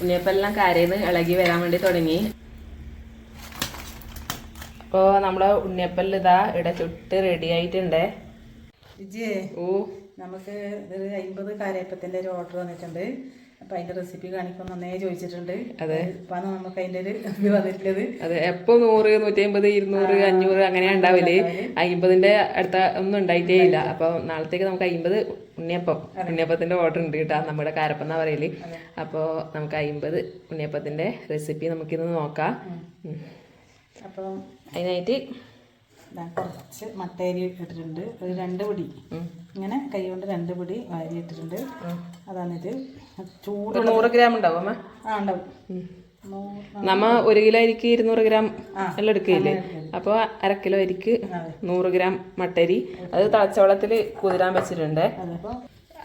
ഉണ്ണിയപ്പെല്ലാം കരയിന്ന് ഇളകി വരാൻ വേണ്ടി തുടങ്ങി. ഇപ്പോൾ നമ്മളെ ഉണ്ണിയപ്പല്ല് ഇതാ ഇവിടെ ചുട്ട് റെഡി ആയിട്ടുണ്ട്. ഓ നമുക്ക് ഒരു അമ്പത് കാരയപ്പത്തിന്റെ ഒരു ഓർഡർ വന്നിട്ടുണ്ട്. അപ്പൊ അതിന്റെ റെസിപ്പി കാണിക്കാൻ നന്നേ ചോദിച്ചിട്ടുണ്ട്. അതെ. ഇപ്പൊ നമുക്ക് അതിന്റെ ഒരു ഇത് വന്നിട്ടുള്ളത്. അതെ എപ്പോ നൂറ് നൂറ്റമ്പത് ഇരുന്നൂറ് അഞ്ഞൂറ് അങ്ങനെ ഉണ്ടാവില്ലേ അമ്പതിന്റെ അടുത്ത ഒന്നും ഉണ്ടായിട്ടേ ഇല്ല. അപ്പൊ നാളത്തേക്ക് നമുക്ക് അമ്പത് ഉണ്ണിയപ്പം. ഉണ്ണിയപ്പത്തിന്റെ ഓർഡർ ഉണ്ട് കേട്ടാ നമ്മുടെ കാരപ്പം എന്നാ പറയൽ അപ്പോ നമുക്ക് അമ്പത് ഉണ്ണിയപ്പത്തിന്റെ റെസിപ്പി നമുക്കിന്ന് നോക്കാം. അപ്പം അതിനായിട്ട് കുറച്ച് മട്ടേരി ഇട്ടിട്ടുണ്ട്. ഒരു രണ്ട് പിടി. ഇങ്ങനെ കൈ കൊണ്ട് രണ്ട് പിടി വാരി ഇട്ടിട്ടുണ്ട്. അതാണിത്. ചൂട് നൂറ് ഗ്രാം ഉണ്ടാവും ആ ഉണ്ടാവും. നമ്മ ഒരു കിലോ അരിക്ക് ഇരുന്നൂറ് ഗ്രാം എല്ലാം എടുക്കില്ലേ അപ്പോൾ അര കിലോ അരിക്ക് നൂറ് ഗ്രാം മട്ടരി. അത് തളച്ചവളത്തിൽ കുതിരാൻ വെച്ചിട്ടുണ്ട്.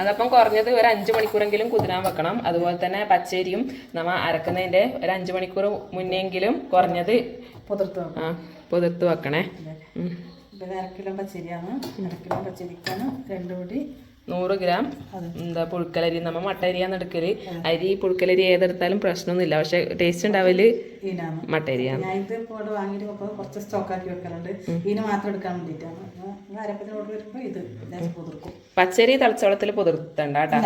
അതപ്പോ? കുറഞ്ഞത് ഒരു അഞ്ച് മണിക്കൂറെങ്കിലും കുതിരാൻ വെക്കണം. അതുപോലെ തന്നെ പച്ചരിയും നമ്മ അരക്കുന്നതിന്റെ ഒരു അഞ്ച് മണിക്കൂർ മുന്നെങ്കിലും കുറഞ്ഞത് പുതിർത്ത് പുതിർത്ത് വെക്കണേ. പിന്നെ അര കിലോ പച്ചരിയാണ്. അര കിലോ പച്ചരിക്കാണ്. രണ്ട് നൂറ് ഗ്രാം. എന്താ പുഴുക്കലരി നമ്മ മട്ടരിയാന്ന് എടുക്കൽ. അരി പുഴുക്കലരി ഏതെടുത്താലും പ്രശ്നമൊന്നുമില്ല. പക്ഷെ ടേസ്റ്റ് ഉണ്ടാവൽ മട്ട മട്ടരിയാണ്. ഞാൻ ഇത് ഇപ്പോൾ വാങ്ങിയിട്ട് കുറച്ച് സ്റ്റോക്കാക്കി വെക്കാറുണ്ട് ഇതിന് മാത്രം എടുക്കാൻ വേണ്ടിയിട്ടാണ്. പച്ചരി തളിച്ചവളത്തിൽ പുതിർത്തണ്ട കേട്ടോ.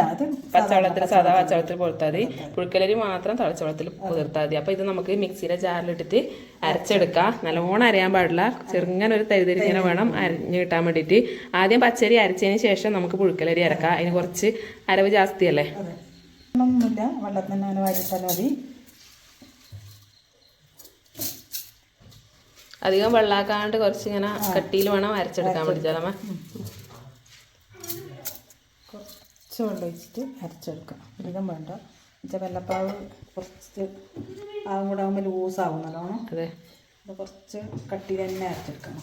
പച്ചവളത്തിൽ സാധാ പച്ചവെള്ളത്തിൽ പുതിർത്താൽ മതി. പുഴുക്കലരി മാത്രം തളിച്ചവളത്തിൽ പുതിർത്താൽ മതി. അപ്പോൾ ഇത് നമുക്ക് മിക്സിയിലെ ജാറിലിട്ടിട്ട് അരച്ചെടുക്കാം. നല്ലോണം അരയാൻ പാടില്ല. ചെറുങ്ങനെ ഒരു തരിതരിങ്ങനെ വേണം അരിഞ്ഞ് കിട്ടാൻ വേണ്ടിയിട്ട്. ആദ്യം പച്ചരി അരച്ചതിന് ശേഷം നമുക്ക് പുഴുക്കലരി അരക്കാം. അതിന് കുറച്ച് അരവ് ജാസ്തിയല്ലേ? തന്നെ അങ്ങനെ മതി. അധികം വെള്ളാക്കാണ്ട് കുറച്ച് ഇങ്ങനെ കട്ടിയിൽ വേണം അരച്ചെടുക്കാൻ ചിലമ കുറച്ച് വെള്ളം ഒഴിച്ചിട്ട് അരച്ചെടുക്കാം. അധികം വേണ്ട. എന്നുവെച്ചാൽ വെള്ളപ്പാവ് കുറച്ച് ആവും കൂടെ ആകുമ്പോൾ ലൂസാവും നല്ലോണം. അതെ. അത് കുറച്ച് കട്ടി തന്നെ അരച്ചെടുക്കാം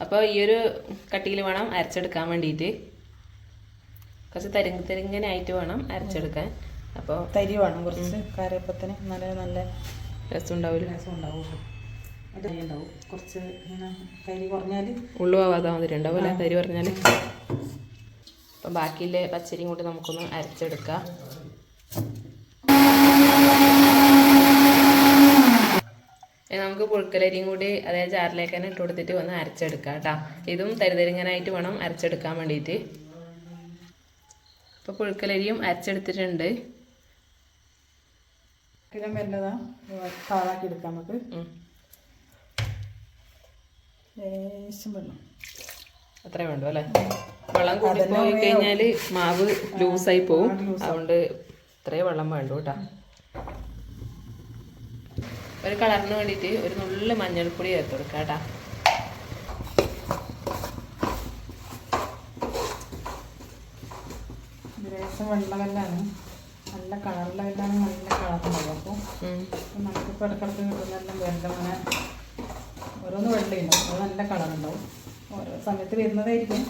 അപ്പോൾ ഈ ഒരു കട്ടിയിൽ വേണം അരച്ചെടുക്കാൻ വേണ്ടിയിട്ട്. കുറച്ച് തരിങ്ങ തരിങ്ങനെ ആയിട്ട് വേണം അരച്ചെടുക്കാൻ. അപ്പോൾ തരി വേണം കുറച്ച് കാരപ്പത്തിന് നല്ല നല്ല രസം ഉണ്ടാവില്ല രസം ഉണ്ടാവുള്ളൂ അത് തരി ഉണ്ടാവും കുറച്ച് ഇങ്ങനെ കരി കുറഞ്ഞാൽ ഉള്ളു മതി ഉണ്ടാവില്ല തരി പറഞ്ഞാൽ അപ്പം ബാക്കിയിലെ പച്ചരിയും കൂടി നമുക്കൊന്ന് അരച്ചെടുക്കാം. നമുക്ക് പുഴുക്കലരിയും കൂടി അതായത് ജാറിലേക്ക് തന്നെ ഇട്ട് കൊടുത്തിട്ട് ഒന്ന് അരച്ചെടുക്കാം കേട്ടോ. ഇതും തരിതരിങ്ങനായിട്ട് വേണം അരച്ചെടുക്കാൻ വേണ്ടിയിട്ട്. ഇപ്പോൾ പുഴുക്കലരിയും അരച്ചെടുത്തിട്ടുണ്ട്. കിലോ വരുന്നതാ പാവാക്കി എടുക്കാം നമുക്ക്. ലേശം വെള്ളം. അത്രേ വേണ്ടു അല്ലേ? വെള്ളം കൂടി പോയി കഴിഞ്ഞാൽ മാവ് ലൂസായി പോവും. അതുകൊണ്ട് ഇത്രയും വെള്ളം വേണ്ടു കേട്ടോ. ഒരു കളറിന് വേണ്ടിയിട്ട് ഒരു നുള്ളു മഞ്ഞൾപ്പൊടി ചേർത്ത് കൊടുക്കാം കേട്ടോ. ലേശം വെള്ളമെല്ലാണ് നല്ല കളറിലായിട്ടാണ് നല്ല കളറുണ്ടാവും അപ്പോൾ. നമുക്കിപ്പോൾ ഇടക്കിടക്ക് കിട്ടുന്നതെല്ലാം വെള്ളം അങ്ങനെ ഓരോന്ന് വെള്ളമുണ്ടാവും അത് നല്ല കളറുണ്ടാവും. ഓരോ സമയത്ത് വരുന്നതായിരിക്കും.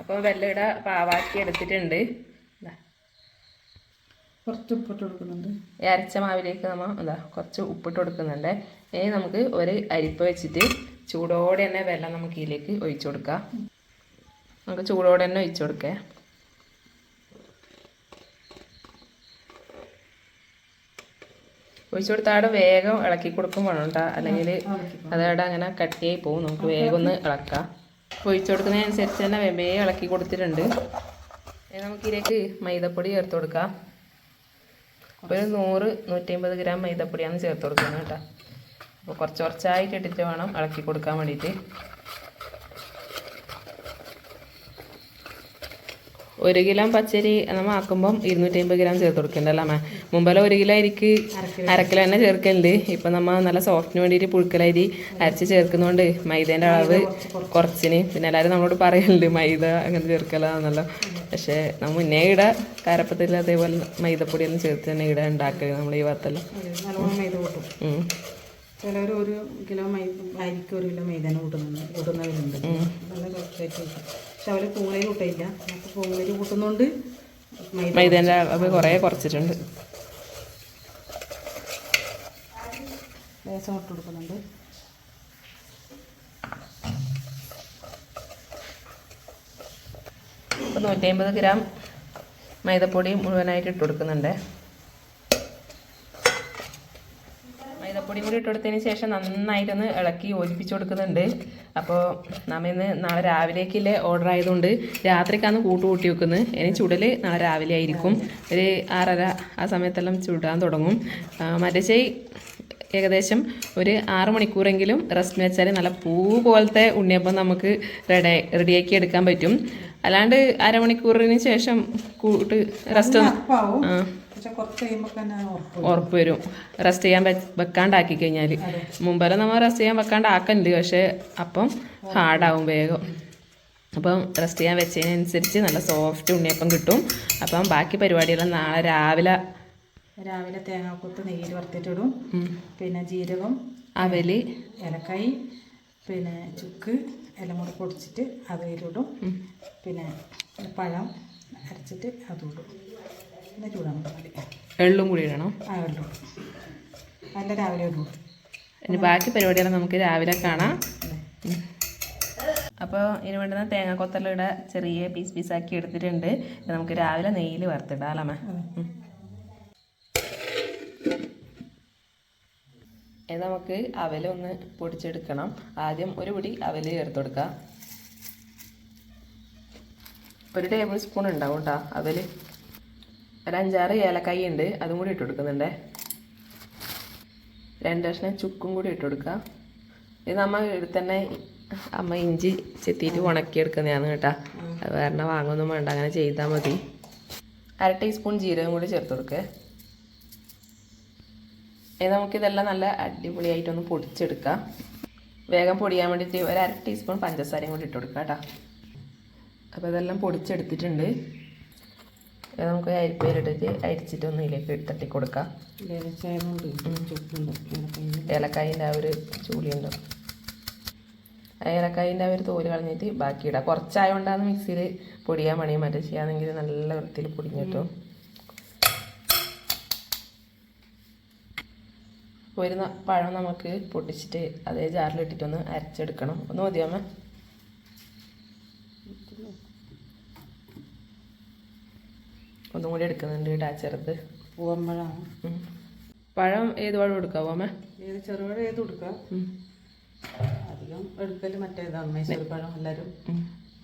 അപ്പോൾ വെള്ളയിട പാവാക്കി എടുത്തിട്ടുണ്ട്. കുറച്ച് ഉപ്പിട്ട് കൊടുക്കുന്നുണ്ട്. അരച്ച മാവിലേക്ക് നമ്മൾ എന്താ കുറച്ച് ഉപ്പിട്ട് കൊടുക്കുന്നുണ്ട്. ഇനി നമുക്ക് ഒരു അരിപ്പ വെച്ചിട്ട് ചൂടോടെ തന്നെ വെള്ളം നമുക്ക് ഇതിലേക്ക് ഒഴിച്ചു കൊടുക്കാം. നമുക്ക് ചൂടോടെ തന്നെ ഒഴിച്ചു കൊടുക്കേ. ഒഴിച്ചു കൊടുത്താടെ വേഗം ഇളക്കി കൊടുക്കും വേണം കേട്ടോ അല്ലെങ്കിൽ അതവിടെ അങ്ങനെ കട്ടിയായി പോകും നമുക്ക് വേഗം ഒന്ന് ഇളക്കാം. ഒഴിച്ചു കൊടുക്കുന്നതിനനുസരിച്ച് തന്നെ വെമ്പേ ഇളക്കി കൊടുത്തിട്ടുണ്ട്. നമുക്ക് ഇതിലേക്ക് മൈദപ്പൊടി ചേർത്ത് കൊടുക്കാം. അപ്പോൾ ഒരു നൂറ് നൂറ്റമ്പത് ഗ്രാം മൈദപ്പൊടിയാണ് ചേർത്ത് കൊടുക്കുന്നത് കേട്ടോ. അപ്പോൾ കുറച്ച് കുറച്ചായിട്ട് ഇട്ടിട്ട് വേണം ഇളക്കി കൊടുക്കാൻ വേണ്ടിയിട്ട്. ഒരു കിലോ പച്ചരി നമ്മൾ ആക്കുമ്പം ഇരുന്നൂറ്റി അമ്പത് ഗ്രാം ചേർത്ത് കൊടുക്കണ്ടല്ലോ അമ്മ. മുമ്പെല്ലാം ഒരു കിലോ അരിക്ക് അരക്കിലോ തന്നെ ചേർക്കലുണ്ട്. ഇപ്പം നമ്മൾ നല്ല സോഫ്റ്റിന് വേണ്ടിയിട്ട് പുഴുക്കലരി അരച്ച് ചേർക്കുന്നതുകൊണ്ട് മൈദേന്റെ അളവ് കുറച്ചിന്. പിന്നെ എല്ലാവരും നമ്മളോട് പറയലുണ്ട് മൈദ അങ്ങനെ ചേർക്കലാന്നല്ലോ പക്ഷേ നമ്മൾ മുന്നേ ഇട കാരപ്പത്തിൽ അതേപോലെ മൈദപ്പൊടിയൊന്നും ചേർത്ത് തന്നെ ഇട ഉണ്ടാക്കുക നമ്മൾ ഈ ഭാഗത്തെല്ലാം. ചിലർ ഒരു കിലോ മൈ അരിക്ക് ഒരു കിലോ മൈദാനം കൂട്ടുന്നുണ്ട് കൂട്ടുന്നവരുണ്ട്. നല്ല കൂട്ടും പക്ഷെ അവർ പൂങ്ങലരി കൂട്ടില്ല നമുക്ക് പൂങ്ങലരി കൂട്ടുന്നതുകൊണ്ട് മൈദ മൈദേന്റെ അളവ് കുറേ കുറച്ചിട്ടുണ്ട്. ലേശം ഇട്ട് കൊടുക്കുന്നുണ്ട്. അപ്പോൾ നൂറ്റി അമ്പത് ഗ്രാം മൈദപ്പൊടി മുഴുവനായിട്ട് ഇട്ട് കൊടുക്കുന്നുണ്ട്. മൈദപ്പൊടി കൂടി ഇട്ടുകൊടുത്തതിന് ശേഷം നന്നായിട്ടൊന്ന് ഇളക്കി യോജിപ്പിച്ച് കൊടുക്കുന്നുണ്ട് അപ്പോൾ നമ്മൾ ഇന്ന് നാളെ രാവിലേക്കല്ലേ ഓർഡർ ആയതുകൊണ്ട് രാത്രിക്കാണ് കൂട്ട് കൂട്ടി വെക്കുന്നത്. ഇനി ചുടൽ നാളെ രാവിലെ ആയിരിക്കും. ഒരു ആറര ആ സമയത്തെല്ലാം ചുടാൻ തുടങ്ങും. മറ്റേ ഏകദേശം ഒരു ആറ് മണിക്കൂറെങ്കിലും റെസ്റ്റ് വെച്ചാൽ നല്ല പൂ പോലത്തെ ഉണ്ണിയപ്പം നമുക്ക് റെഡി റെഡിയാക്കി എടുക്കാൻ പറ്റും. അല്ലാണ്ട് അരമണിക്കൂറിന് ശേഷം കൂട്ട് റെസ്റ്റ് ഉറപ്പ് വരും. റെസ്റ്റ് ചെയ്യാൻ വെക്കാണ്ടാക്കി കഴിഞ്ഞാൽ മുമ്പെല്ലാം നമ്മൾ റെസ്റ്റ് ചെയ്യാൻ വെക്കാണ്ടാക്കണ്ട് പക്ഷേ അപ്പം ഹാർഡാവും വേഗം. അപ്പം റെസ്റ്റ് ചെയ്യാൻ വെച്ചതിനനുസരിച്ച് നല്ല സോഫ്റ്റ് ഉണ്ണിയപ്പം കിട്ടും. അപ്പം ബാക്കി പരിപാടികളും നാളെ രാവിലെ രാവിലെ തേങ്ങാക്കൊത്ത് നെയ്യിൽ വറുത്തിട്ടിടും. പിന്നെ ജീരകം അവൽ. ഏലക്കായി പിന്നെ ചുക്ക് എല്ലാം കൂടെ പൊടിച്ചിട്ട് അതിലിടും. പിന്നെ പഴം അരച്ചിട്ട് അതും ഇടും. പിന്നെ ചൂടാൻ മതി എള്ളും കൂടി ഇടണം. ആ എള്ളും. നല്ല രാവിലെ ഇടും ഇനി ബാക്കി പരിപാടിയാണ് നമുക്ക് രാവിലെ കാണാം. അപ്പോൾ ഇതിന് വേണ്ടുന്ന തേങ്ങാക്കൊത്തെല്ലാം ഇവിടെ ചെറിയ പീസ് പീസാക്കി എടുത്തിട്ടുണ്ട്. നമുക്ക് രാവിലെ നെയ്യിൽ വറുത്തിടാം അല്ലേ. ഇത് നമുക്ക് അവലൊന്ന് പൊടിച്ചെടുക്കണം. ആദ്യം ഒരു പിടി അവൽ ചേർത്ത് കൊടുക്കാം. ഒരു ടേബിൾ സ്പൂൺ ഉണ്ടാവും കേട്ടോ അവൽ. ഒരു അഞ്ചാറ് ഏലക്കായി ഉണ്ട് അതും കൂടി ഇട്ട് കൊടുക്കുന്നുണ്ട് രണ്ട് കഷ്ണം ചുക്കും കൂടി ഇട്ട് കൊടുക്കുക ഇത് നമ്മൾ ഇവിടെ തന്നെ അമ്മ ഇഞ്ചി ചെത്തിയിട്ട് ഉണക്കിയെടുക്കുന്നതാണ് കേട്ടോ. അത് കാരണം വാങ്ങൊന്നും വേണ്ട അങ്ങനെ ചെയ്താൽ മതി. അര ടീസ്പൂൺ ജീരകം കൂടി ചേർത്ത് കൊടുക്കുക ഇനി നമുക്കിതെല്ലാം നല്ല അടിപൊളിയായിട്ടൊന്ന് പൊടിച്ചെടുക്കാം. വേഗം പൊടിയാൻ വേണ്ടിയിട്ട് ഒരു അര ടീസ്പൂൺ പഞ്ചസാരയും കൂടി ഇട്ട് കൊടുക്കാം കേട്ടോ. അപ്പോൾ ഇതെല്ലാം പൊടിച്ചെടുത്തിട്ടുണ്ട്. നമുക്ക് അരിപ്പയിലിട്ടിട്ട് അരിച്ചിട്ട് ഒന്ന് ഇതിലേക്ക് തട്ടി കൊടുക്കാം. ഏലക്കായിന്റെ ആ ഒരു ചൂളിയുണ്ട്. ഏലക്കായിന്റെ ആ ഒരു തോൽ കളഞ്ഞിട്ട് ബാക്കി ഇടാം. കുറച്ചായതുകൊണ്ടാണ് മിക്സിയിൽ പൊടിയാൻ പണിയും. മറ്റേ ചെയ്യാമെങ്കിൽ നല്ല വൃത്തിയിൽ പൊടിഞ്ഞിട്ടും ഒരു പഴം നമുക്ക് പൊട്ടിച്ചിട്ട് അതേ ജാറിലിട്ടിട്ടൊന്ന് അരച്ചെടുക്കണം. ഒന്ന് മതിയാമേ ഒന്നും കൂടി എടുക്കുന്നുണ്ട് കേട്ടോ ചെറുത്. പൂവമ്പഴാണ്. പഴം ഏത് പഴം എടുക്കാവോ അമ്മ ഏത് ചെറുപഴം ഏത് കൊടുക്കാം. അധികം എടുക്കൽ മറ്റേതാണ് മൈസൂർ പഴം എല്ലാവരും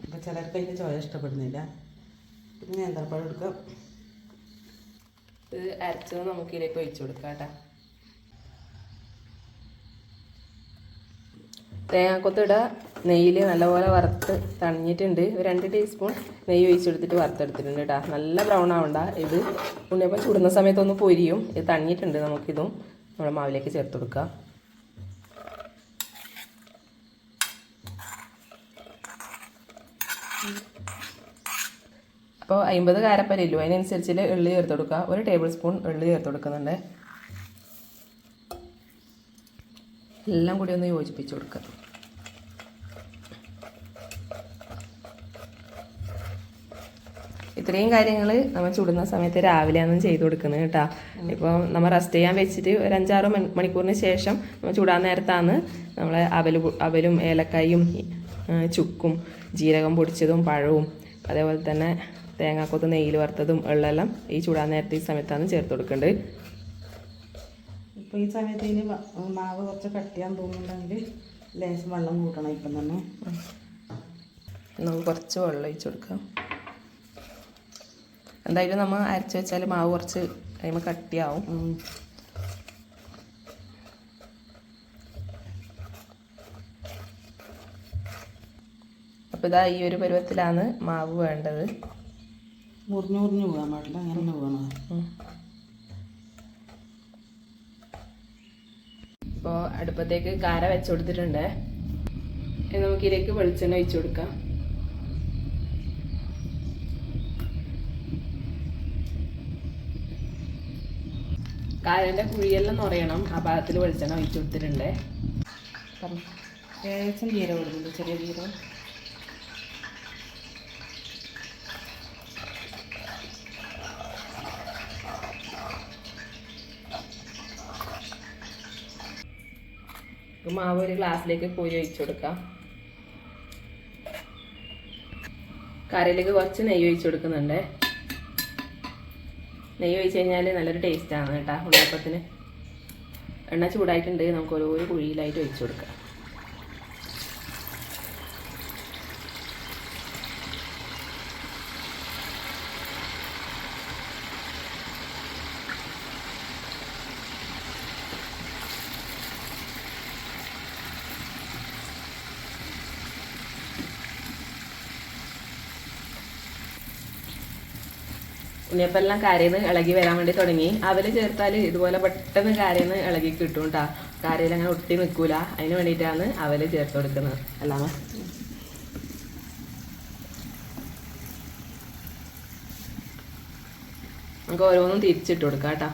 ഇപ്പൊ ചിലർക്ക് അതിന്റെ ചോയ ഇഷ്ടപ്പെടുന്നില്ല. പിന്നെ നേന്ത്രപ്പഴം എടുക്കാം. ഇത് അരച്ചത് നമുക്ക് ഇതിലേക്ക് ഒഴിച്ചു കൊടുക്കാം കേട്ടോ. തേങ്ങാക്കൊത്തിട നെയ്യിൽ നല്ലപോലെ വറുത്ത് തണിഞ്ഞിട്ടുണ്ട്. ഒരു രണ്ട് ടീസ്പൂൺ നെയ്യ് ഒഴിച്ചെടുത്തിട്ട് വറുത്തെടുത്തിട്ടുണ്ട് കേട്ടോ നല്ല ബ്രൗൺ ആവണ്ട. ഇത് ഉണ്ണിയപ്പം ചുടുന്ന സമയത്തൊന്ന് പൊരിയും. ഇത് തണിഞ്ഞിട്ടുണ്ട് നമുക്കിതും. നമ്മുടെ മാവിലേക്ക് ചേർത്ത് കൊടുക്കാം. അപ്പോൾ അമ്പത് കാരപ്പരയില്ലോ അതിനനുസരിച്ച് എള്ളി ചേർത്ത് കൊടുക്കുക. ഒരു ടേബിൾ സ്പൂൺ എള്ളി ചേർത്ത് കൊടുക്കുന്നുണ്ട്. എല്ലാം കൂടി ഒന്ന് യോജിപ്പിച്ച് കൊടുക്കുക. ഇത്രയും കാര്യങ്ങൾ നമ്മൾ ചുടുന്ന സമയത്ത് രാവിലെയാണ് ചെയ്ത് കൊടുക്കുന്നത് കേട്ടോ. ഇപ്പോൾ നമ്മൾ റെസ്റ്റ് ചെയ്യാൻ വെച്ചിട്ട് ഒരു അഞ്ചാറ് മണിക്കൂറിന് ശേഷം നമ്മൾ ചുടാൻ നേരത്താണ് നമ്മൾ അവൽ അവലും ഏലക്കായും ചുക്കും ജീരകം പൊടിച്ചതും പഴവും അതേപോലെ തന്നെ തേങ്ങാക്കൊത്ത് നെയ്യിൽ വറുത്തതും എള്ളെല്ലാം ഈ ചൂടാൻ നേരത്തെ ഈ സമയത്താണ് ചേർത്ത് കൊടുക്കേണ്ടത് ഇപ്പോൾ ഈ സമയത്ത് ഇനി മാവ് കുറച്ച് കട്ടിയാൻ തോന്നുന്നുണ്ടെങ്കിൽ ലേശം വെള്ളം കൂട്ടണം ഇപ്പം തന്നെ. നമുക്ക് കുറച്ച് വെള്ളം ഒഴിച്ചു കൊടുക്കാം. എന്തായാലും നമ്മൾ അരച്ച് വെച്ചാൽ മാവ് കുറച്ച് കഴിയുമ്പോൾ കട്ടിയാവും. അപ്പോൾ ഇതാ ഈ ഒരു പരുവത്തിലാണ് മാവ് വേണ്ടത്. മുറിഞ്ഞ് മുറിഞ്ഞ് പോകാൻ പാടില്ല അങ്ങനെ പോകണോ ഇപ്പോൾ അടുപ്പത്തേക്ക് കാര വെച്ചു കൊടുത്തിട്ടുണ്ട്. നമുക്കിതിലേക്ക് വെളിച്ചെണ്ണ ഒഴിച്ച് കൊടുക്കാം. കാരന്റെ കുഴിയെല്ലാം നിറയണം. ആ ഭാഗത്തിൽ വെളിച്ചെണ്ണ ഒഴിച്ച് കൊടുത്തിട്ടുണ്ട്. ഏകദേശം ലേശം ജീരകം ഇടുന്നുണ്ട് ചെറിയ ജീരകം. ഇപ്പൊ മാവ് ഒരു ഗ്ലാസ്സിലേക്ക് കോരി ഒഴിച്ചു കൊടുക്കാം. കറിയിലേക്ക് കുറച്ച് നെയ്യ് ഒഴിച്ചു കൊടുക്കുന്നുണ്ട്. നെയ്യ് ഒഴിച്ച് കഴിഞ്ഞാൽ നല്ലൊരു ടേസ്റ്റാണ് കേട്ടോ ഉണ്ണിയപ്പത്തിന്. എണ്ണ ചൂടായിട്ടുണ്ട് നമുക്ക് ഓരോ കുഴിയിലായിട്ട് ഒഴിച്ചു കൊടുക്കാം. ഉണ്ണിയപ്പെല്ലാം നിന്ന് ഇളകി വരാൻ വേണ്ടി തുടങ്ങി. അവൽ ചേർത്താൽ ഇതുപോലെ പെട്ടെന്ന് കരയിൽ നിന്ന് ഇളകി കിട്ടും കേട്ടോ കരയിൽ അങ്ങനെ ഒട്ടി നിൽക്കൂല. അതിന് വേണ്ടിയിട്ടാണ് അവൽ ചേർത്ത് കൊടുക്കുന്നത്. അല്ലാമ നമുക്ക് ഓരോന്നും തിരിച്ചിട്ട് കൊടുക്കാം കേട്ടോ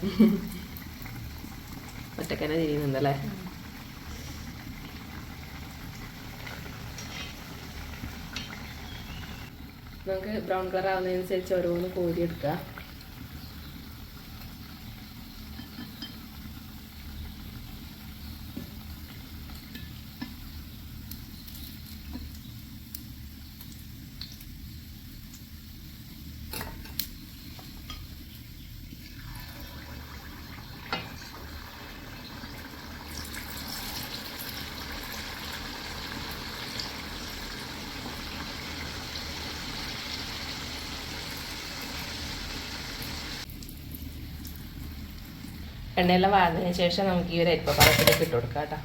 ഒറ്റക്കനെ ചെയ്യുന്നുണ്ടല്ലേ നമുക്ക് ബ്രൗൺ കളർ ആവുന്നതനുസരിച്ച് ഓരോന്ന് കോരി എണ്ണയെല്ലാം വാർന്നതിന് ശേഷം നമുക്ക് ഈ ഒരു അരിപ്പപ്പാലത്തിലേക്ക് ഇട്ട് കൊടുക്കാം കേട്ടോ.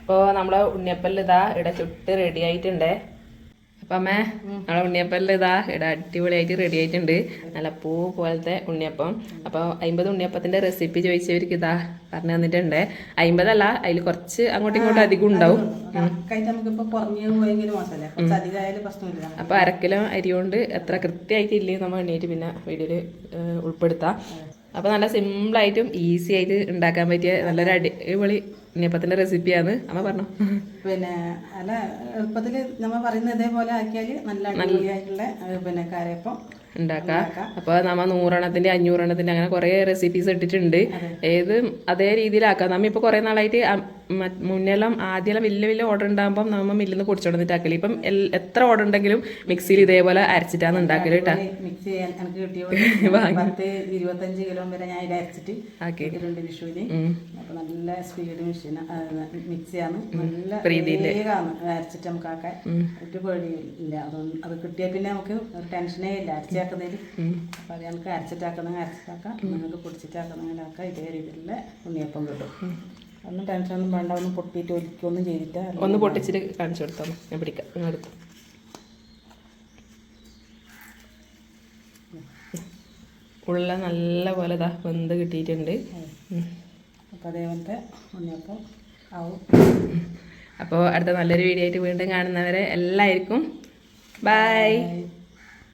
അപ്പോൾ നമ്മുടെ ഉണ്ണിയപ്പല്ലിതാ ഇവിടെ ചുട്ട് റെഡി ആയിട്ടുണ്ട്. അപ്പം അമ്മേ നമ്മളെ ഉണ്ണിയപ്പല്ല് ഇതാ. ഇവിടെ അടിപൊളിയായിട്ട് റെഡി ആയിട്ടുണ്ട്. നല്ല പൂ പോലത്തെ ഉണ്ണിയപ്പം. അപ്പോൾ അമ്പത് ഉണ്ണിയപ്പത്തിന്റെ റെസിപ്പി ചോദിച്ചവർക്ക് ഇതാ പറഞ്ഞു തന്നിട്ടുണ്ട്. അമ്പതല്ല അതിൽ കുറച്ച് അങ്ങോട്ടും ഇങ്ങോട്ടും അധികം ഉണ്ടാവും. അപ്പോൾ അരക്കിലോ അരി കൊണ്ട് എത്ര കൃത്യമായിട്ട് കൃത്യമായിട്ടില്ലേ നമ്മൾ എണ്ണീറ്റ് പിന്നെ വീഡിയോയിൽ ഉൾപ്പെടുത്താം. അപ്പോൾ നല്ല സിമ്പിളായിട്ടും ഈസി ആയിട്ട് ഉണ്ടാക്കാൻ പറ്റിയ നല്ലൊരു അടിപൊളി ഉണ്ണിയപ്പത്തിന്റെ റെസിപ്പിയാണ്. അമ്മ പറഞ്ഞു? പിന്നെ അല്ല എളുപ്പത്തിൽ നമ്മൾ പറയുന്ന ഇതേപോലെ ആക്കിയാൽ നല്ല അടിപൊളിയായിട്ടുള്ള പിന്നെ കാരയപ്പം ഉണ്ടാക്കാം. അപ്പോൾ നമ്മ നൂറെണ്ണത്തിന്റെ അഞ്ഞൂറെണ്ണത്തിന്റെ അങ്ങനെ കുറേ റെസിപ്പീസ് ഇട്ടിട്ടുണ്ട്. ഏത് അതേ രീതിയിലാക്കാം. നമ്മ ഇപ്പോൾ കുറേ നാളായിട്ട് മുന്നെല്ലാം ആദ്യം വലിയ വലിയ ഓർഡർ ഉണ്ടാകുമ്പോൾ നമ്മൾ മില്ലിൽ നിന്ന് പൊടിച്ചോണ്ടിട്ട് ആക്കൽ ഇപ്പം എത്ര ഓർഡർ ഉണ്ടെങ്കിലും മിക്സിയിൽ ഇതേപോലെ അരച്ചിട്ടാണ് ഉണ്ടാക്കൽ കേട്ടോ. മിക്സ് ചെയ്യാൻ എനിക്ക് ഇരുപത്തഞ്ച് കിലോ വരെ ഞാൻ ഇത് അരച്ചിട്ട് വിഷുവിന്. അപ്പൊ നല്ല സ്പീഡ് മെഷീൻ മിക്സിയാണ് നല്ല. വേഗമാണ് അരച്ചിട്ട് നമുക്ക് ആക്കാൻ ഒരു പേടിയില്ല. അതൊന്നും അത് കിട്ടിയാൽ പിന്നെ നമുക്ക് ഒരു ടെൻഷനേ ഇല്ല. അരച്ചാക്കുന്നതിൽ അപ്പൊ അത് നമുക്ക് അരച്ചിട്ടാക്കുന്ന അരച്ചിട്ടാക്കാം. നിങ്ങൾക്ക് പൊടിച്ചിട്ടാക്കുന്നതിലാക്കാം ഇതേ രീതിയിലുള്ള ഉണ്ണിയപ്പം കിട്ടും. ഒന്നും ടെൻഷനൊന്നും വേണ്ട ഒന്ന് പൊട്ടിയിട്ട് ഒലിക്കൊന്നും ചെയ്തിട്ട് ഒന്ന് പൊട്ടിച്ചിട്ട് കാണിച്ചു കൊടുത്തോ? ഞാൻ പിടിക്കാം. ഇങ്ങടുത്ത് ഉള്ള നല്ല പോലെ ഇതാ വെന്ത് കിട്ടിയിട്ടുണ്ട്. അപ്പോൾ അതേപോലത്തെ ഉണ്ണിയപ്പം ആവും. അപ്പോൾ അടുത്ത നല്ലൊരു വീഡിയോ ആയിട്ട് വീണ്ടും കാണുന്നവരെ എല്ലാവർക്കും ബൈ.